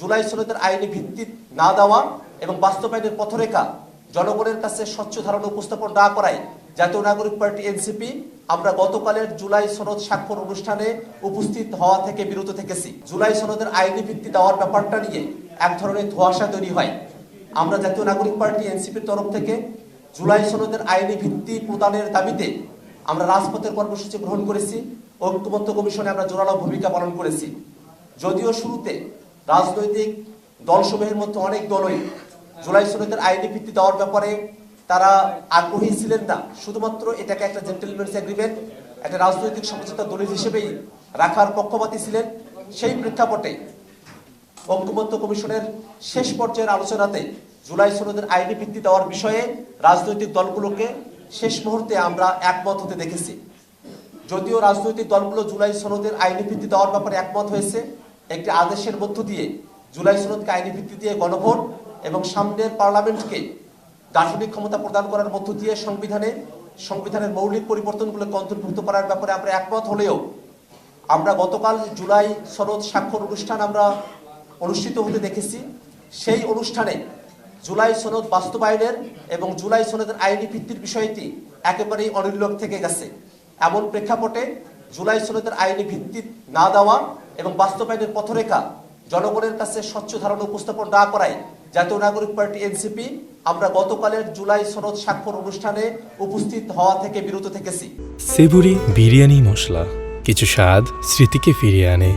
জুলাই সনদের আইনি ভিত্তি না দেওয়া এবং বাস্তবায়নের পথরেখা জনগণের কাছে স্বচ্ছ ধারণা উপস্থাপন না করায় জাতীয় নাগরিক পার্টি এনসিপি, আমরা গতকালের জুলাই সনদ স্বাক্ষর অনুষ্ঠানে উপস্থিত হওয়া থেকে বিরত থেকেছি। জুলাই সনদের আইনি ভিত্তি দেওয়ার ব্যাপারটা নিয়ে এক ধরনের ধোঁয়াশা তৈরি হয়। আমরা জাতীয় নাগরিক পার্টি এনসিপির তরফ থেকে জুলাই সনদের আইনি ভিত্তি প্রদানের দাবিতে আমরা রাজপথের কর্মসূচি গ্রহণ করেছি। ঐক্যমত্য কমিশনে আমরা জোরালো ভূমিকা পালন করেছি। যদিও শুরুতে রাজনৈতিক দলসমূহের মধ্যে অনেক দলই জুলাই সনদের আইনি ভিত্তি দেওয়ার ব্যাপারে তারা আগ্রহী ছিলেন না। শুধুমাত্র এটাকে একটা জেন্টেলম্যানস এগ্রিমেন্ট একটা রাজনৈতিক সমঝোতা দলিল হিসেবেই রাখার পক্ষপাতী ছিলেন। সেই প্রেক্ষাপটে ঐক্যমত্য কমিশনের শেষ পর্যায়ের আলোচনাতে জুলাই সনদের আইনি ভিত্তি দেওয়ার বিষয়ে রাজনৈতিক দলগুলোকে শেষ মুহূর্তে আমরা একমত হতে দেখেছি। যদিও রাজনৈতিক দলগুলো জুলাই সনদের আইনি ভিত্তি দেওয়ার ব্যাপারে একমত হয়েছে একটি আদেশের মধ্য দিয়ে জুলাই সনদকে আইনি ভিত্তি দিয়ে গণভোট এবং সামনের পার্লামেন্টকে দার্শনিক ক্ষমতা প্রদান করার মধ্য দিয়ে সংবিধানে, সংবিধানের মৌলিক পরিবর্তনগুলোকে অন্তর্ভুক্ত করার ব্যাপারে আমরা একমত হলেও আমরা গতকাল জুলাই সনদ স্বাক্ষর অনুষ্ঠান আমরা অনুষ্ঠিত হতে দেখেছি। সেই অনুষ্ঠানে জুলাই সনদ বাস্তবায়নের এবং জুলাই সনদের আইনি ভিত্তির বিষয়টি একেবারেই অনির্লোক থেকে গেছে। এমন প্রেক্ষাপটে জুলাই সনদের আইনি ভিত্তি না দেওয়া এবং বাস্তবায়নের পথরেখা জনগণের কাছে স্বচ্ছ ধারণা উপস্থাপন না করায় জাতীয় নাগরিক পার্টি এনসিপি আমরা গতকালের জুলাই সনদ স্বাক্ষর অনুষ্ঠানে উপস্থিত হওয়া থেকে বিরত থেকেছি। সেবুরি বিরিয়ানি মশলা, কিছু স্বাদ স্মৃতিকে ফিরিয়ে আনে।